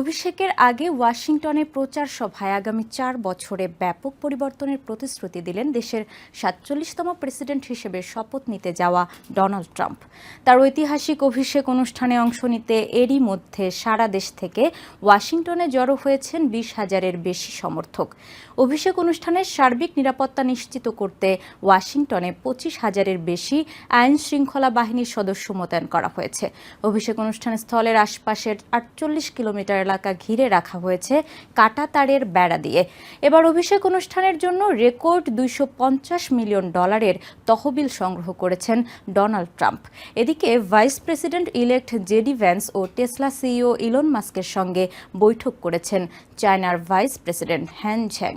অভিষেকের আগে ওয়াশিংটনে প্রচার সভায় আগামী চার বছরে ব্যাপক পরিবর্তনের প্রতিশ্রুতি দিলেন দেশের সাতচল্লিশতম প্রেসিডেন্ট হিসেবে শপথ নিতে যাওয়া ডোনাল্ড ট্রাম্প। তার ঐতিহাসিক অভিষেক অনুষ্ঠানে অংশ নিতে এরই মধ্যে সারা দেশ থেকে ওয়াশিংটনে জড়ো হয়েছেন বিশ হাজারের বেশি সমর্থক। অভিষেক অনুষ্ঠানের সার্বিক নিরাপত্তা নিশ্চিত করতে ওয়াশিংটনে পঁচিশ হাজারের বেশি আইন শৃঙ্খলা বাহিনীর সদস্য মোতায়েন করা হয়েছে। অভিষেক অনুষ্ঠান স্থলের আশপাশের আটচল্লিশ কিলোমিটার এলাকা ঘিরে রাখা হয়েছে কাটা তারের বেড়া দিয়ে। এবার অভিষেক অনুষ্ঠানের জন্য রেকর্ড দুইশো পঞ্চাশ মিলিয়ন ডলারের তহবিল সংগ্রহ করেছেন ডোনাল্ড ট্রাম্প। এদিকে vice president elect JD Vance ও টেসলা সিইও ইলন মাস্কের সঙ্গে বৈঠক করেছেন চায়নার vice president Han Zheng